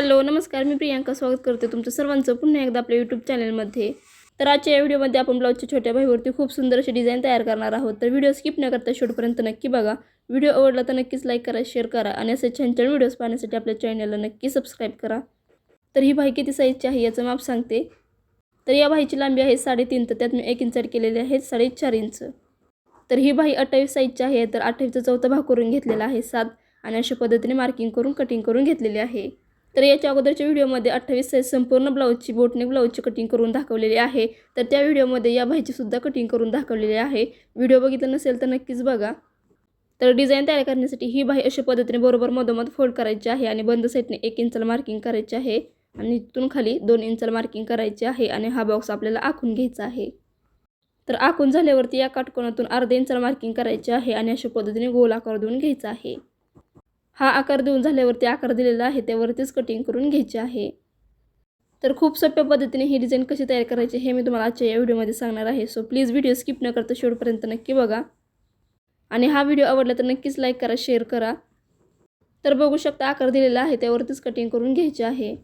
Hello नमस्कार. मी प्रियांका स्वागत करते तुमचं सर्वांचं पुन्हा एकदा आपल्या यूट्यूब चॅनलमध्ये तर आजच्या या व्हिडिओमध्ये आपण ब्लाऊजच्या छोट्या बाईवरती खूप सुंदर अशी डिझाईन तयार करणार आहोत. तर व्हिडिओ स्किप न करता शेवटपर्यंत नक्की बघा. व्हिडिओ आवडला तर नक्कीच लाईक करा शेअर करा आणि असे छान छान व्हिडिओज पाहण्यासाठी आपल्या चॅनलला नक्की सबस्क्राईब करा. तर ही बाई किती साईजची आहे याचं माप सांगते. तर या बाईची लांबी आहे साडेतीन तर त्यात मी एक इंच केलेली आहेत साडेचार इंच तर ही बाई अठ्ठावीस साईजची आहे तर अठ्ठावीसचा चौथा भाग करून घेतलेला आहे सात. आणि अशा पद्धतीने मार्किंग करून कटिंग करून घेतलेली आहे. तर याच्या अगोदरच्या व्हिडिओमध्ये अठ्ठावीस साईज संपूर्ण ब्लाऊजची बोटने ब्लाऊजची कटिंग करून दाखवलेली आहे. तर त्या व्हिडिओमध्ये या भाईचीसुद्धा कटिंग करून दाखवलेली आहे. व्हिडिओ बघितला नसेल तर नक्कीच बघा. तर डिझाईन तयार करण्यासाठी ही बाई अशा पद्धतीने बरोबर मधोमध फोल्ड करायची आहे आणि बंद साईडने एक इंचाला मार्किंग करायची आहे. आणि इथून खाली दोन इंचाला मार्किंग करायची आहे आणि हा बॉक्स आपल्याला आखून घ्यायचा आहे. तर आखून झाल्यावरती या काटकोनातून अर्ध्या इंचाला मार्किंग करायची आहे आणि अशा पद्धतीने गोल आकार देऊन घ्यायचा आहे. हा आकार देऊन झाल्यावरती आकार दिलेला आहे त्यावरतीच कटिंग करून घ्यायची आहे. तर खूप सोप्या पद्धतीने ही डिझाईन कशी तयार करायची हे मी तुम्हाला आजच्या या व्हिडिओमध्ये सांगणार आहे. सो प्लीज व्हिडिओ स्किप न करता शेवटपर्यंत नक्की बघा. आणि हा व्हिडिओ आवडला तर नक्कीच लाईक करा शेअर करा. तर बघू शकता आकार दिलेला आहे त्यावरतीच कटिंग करून घ्यायची आहे.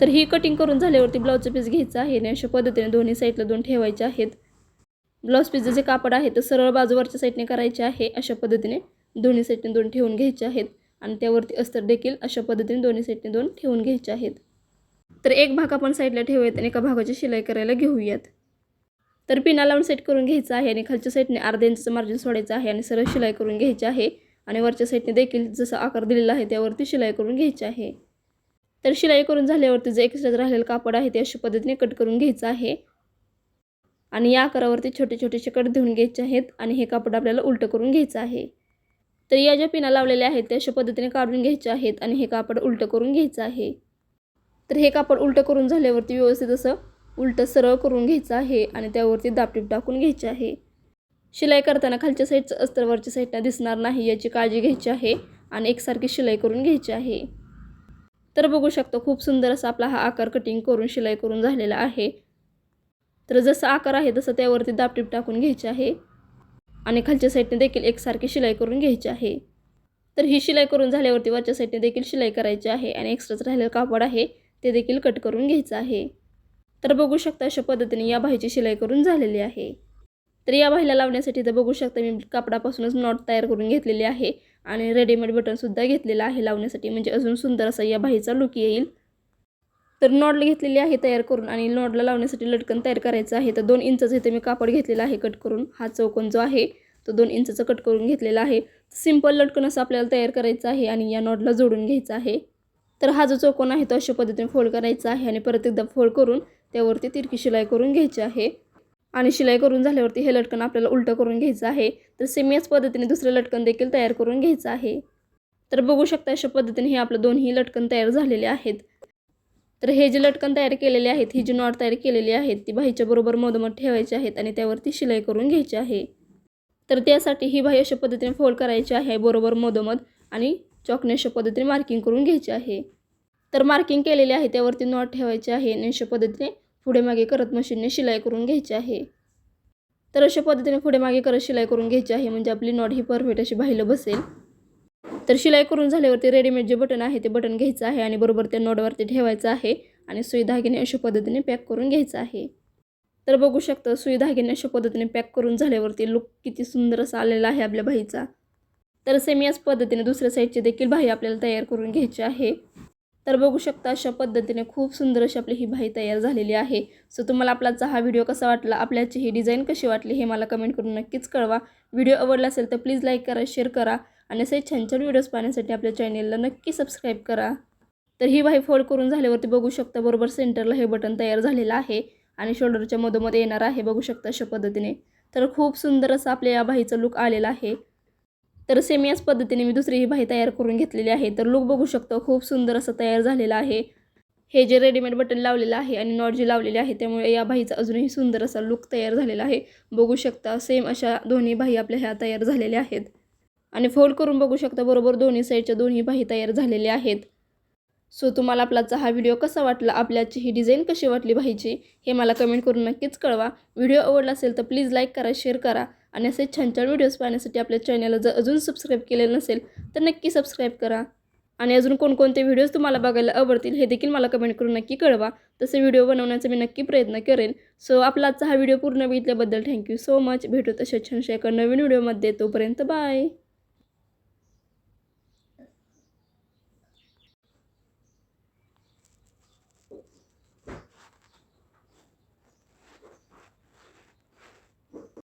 तर ही कटिंग करून झाल्यावरती ब्लाऊजचं पीस घ्यायचं आहे आणि अशा पद्धतीने दोन्ही साईडला दोन ठेवायचे आहेत. ब्लाऊज पीसचं जे कापड आहे तर सरळ बाजूवरच्या साईडने करायचे आहे अशा पद्धतीने. दोन्ही साईडने दोन ठेवून घ्यायचे आहेत. आणि त्यावरती अस्तर देखील अशा पद्धतीने दोन्ही साईडने दोन ठेवून घ्यायचे आहेत. तर एक भाग आपण साईडला ठेवूयात आणि एका भागाची शिलाई करायला घेऊयात. तर पिना लावून सेट करून घ्यायचं आहे आणि खालच्या साईडने अर्ध्या इंचचं मार्जिन सोडायचं आहे आणि सरळ शिलाई करून घ्यायची आहे. आणि वरच्या साईडने देखील जसा आकार दिलेला आहे त्यावरती शिलाई करून घ्यायची आहे. तर शिलाई करून झाल्यावरती जे एक्स्ट्रा राहिलेलं कापड आहे ते अशा पद्धतीने कट करून घ्यायचं आहे. आणि या आकारावरती छोटे छोटेसे कट देऊन घ्यायचे आहेत आणि हे कापड आपल्याला उलटं करून घ्यायचं आहे. तर या ज्या पिना लावलेल्या आहेत त्या अशा पद्धतीने काढून घ्यायच्या आहेत आणि हे कापड उलटं करून घ्यायचं आहे. तर हे कापड उलटं करून झाल्यावरती व्यवस्थित असं उलटं सरळ करून घ्यायचं आहे आणि त्यावरती दापटीप टाकून घ्यायचे आहे. शिलाई करताना खालच्या साईडचं अस्तर वरच्या साईडला दिसणार नाही याची काळजी घ्यायची आहे आणि एकसारखी शिलाई करून घ्यायची आहे. तर बघू शकतो खूप सुंदर असा आपला हा आकार कटिंग करून शिलाई करून झालेला आहे. तर जसा आकार आहे तसं त्यावरती दापटीप टाकून घ्यायचे आहे. आणि खालच्या साईडने देखील एकसारखी शिलाई करून घ्यायची आहे. तर ही शिलाई करून झाल्यावरती वरच्या साईडने देखील शिलाई करायची आहे आणि एक्स्ट्राच राहिलेलं कापड आहे ते देखील कट करून घ्यायचं आहे. तर बघू शकता अशा पद्धतीने या बाहीची शिलाई करून झालेली आहे. तर या बाहीला लावण्यासाठी तर बघू शकता मी कापडापासूनच नॉट तयार करून घेतलेली आहे आणि रेडीमेड बटनसुद्धा घेतलेलं आहे लावण्यासाठी. म्हणजे अजून सुंदर असा या बाहीचा लुक येईल. तर नॉडला घेतलेली आहे तयार करून आणि नॉडला लावण्यासाठी लटकन तयार करायचं आहे. तर दोन इंचाचं इथे मी कापड घेतलेलं आहे कट करून. हा चौकोन जो आहे तो दोन इंचाचा कट करून घेतलेला आहे. सिंपल लटकन असं आपल्याला तयार करायचं आहे आणि या नॉडला जोडून घ्यायचा आहे. तर हा जो चौकोन आहे तो अशा पद्धतीने फोल्ड करायचा आहे आणि परत एकदा फोल्ड करून त्यावरती तिरकी शिलाई करून घ्यायची आहे. आणि शिलाई करून झाल्यावरती हे लटकन आपल्याला उलटं करून घ्यायचं आहे. तर सेम याच पद्धतीने दुसरं लटकन देखील तयार करून घ्यायचं आहे. तर बघू शकता अशा पद्धतीने हे आपलं दोन्ही लटकन तयार झालेले आहेत. तर हे जे लटकन तयार केलेले आहेत ही जी नॉट तयार केलेली आहेत ती बाईच्या बरोबर मधोमध ठेवायची आहेत आणि त्यावरती शिलाई करून घ्यायची आहे. तर त्यासाठी ही बाई अशा पद्धतीने फोल्ड करायची आहे बरोबर मधोमध आणि चॉकने अशा पद्धतीने मार्किंग करून घ्यायची आहे. तर मार्किंग केलेली आहे त्यावरती नॉट ठेवायची आहे आणि अशा पद्धतीने पुढे मागे करत मशीनने शिलाई करून घ्यायची आहे. तर अशा पद्धतीने पुढे मागे करत शिलाई करून घ्यायची आहे म्हणजे आपली नॉट ही परफेक्ट अशी बाहिलं बसेल. तर शिलाई करून झाल्यावरती रेडीमेड जे बटन आहे ते बटन घ्यायचं आहे आणि बरोबर त्या नोटवरती ठेवायचं आहे आणि सुई धागिने अशा पद्धतीने पॅक करून घ्यायचं आहे. तर बघू शकता सुई धागिने अशा पद्धतीने पॅक करून झाल्यावरती लुक किती सुंदर असा आलेला आहे आपल्या बाईचा तर सेम याच पद्धतीने दुसऱ्या साईडचे देखील बाई आपल्याला तयार करून घ्यायची आहे. तर बघू शकता अशा पद्धतीने खूप सुंदर अशी आपली ही बाई तयार झालेली आहे. सो तुम्हाला आपलाचा हा व्हिडिओ कसा वाटला आपल्याची ही डिझाईन कशी वाटली हे मला कमेंट करून नक्कीच कळवा. व्हिडिओ आवडला असेल तर प्लीज लाईक करा शेअर करा. आणि असे छान छान व्हिडिओज पाहण्यासाठी आपल्या चॅनेलला नक्की सबस्क्राईब करा. तर ही बाई फोल्ड करून झाल्यावरती बघू शकता बरोबर सेंटरला हे बटन तयार झालेलं आहे आणि शोल्डरच्या मधोमध येणार आहे बघू शकता अशा पद्धतीने. तर खूप सुंदर असं आपल्या या बाईचा लुक आलेला आहे. तर सेम याच पद्धतीने मी दुसरी ही बाई तयार करून घेतलेली आहे. तर लुक बघू शकतो खूप सुंदर असं तयार झालेलं आहे. हे जे रेडीमेड बटन लावलेलं आहे आणि नॉट जे लावलेले आहे त्यामुळे या बाईचा अजूनही सुंदर असा लुक तयार झालेला आहे. बघू शकता सेम अशा दोन्ही बाई आपल्या ह्या तयार झालेल्या आहेत. आणि फोल्ड करून बघू शकता बरोबर दोन्ही साईडच्या दोन्ही बाही तयार झालेल्या आहेत. सो तुम्हाला आपलाचा हा व्हिडिओ कसा वाटला? आपल्याची ही डिझाईन कशी वाटली पाहिजे? हे मला कमेंट करून नक्कीच कळवा. व्हिडिओ आवडला असेल तर प्लीज लाईक करा शेअर करा आणि असे छान छान व्हिडिओज पाहण्यासाठी आपल्या चॅनलला जर अजून सबस्क्राईब केलेलं नसेल तर नक्की सबस्क्राईब करा. आणि अजून कोणकोणते व्हिडिओज तुम्हाला बघायला आवडतील हे देखील मला कमेंट करून नक्की कळवा. तसे व्हिडिओ बनवण्याचा मी नक्की प्रयत्न करेन. सो आपला आजचा हा व्हिडिओ पूर्ण बघितल्याबद्दल थँक्यू सो मच. भेटू तशा छानशा एका नवीन व्हिडिओमध्ये. तोपर्यंत बाय!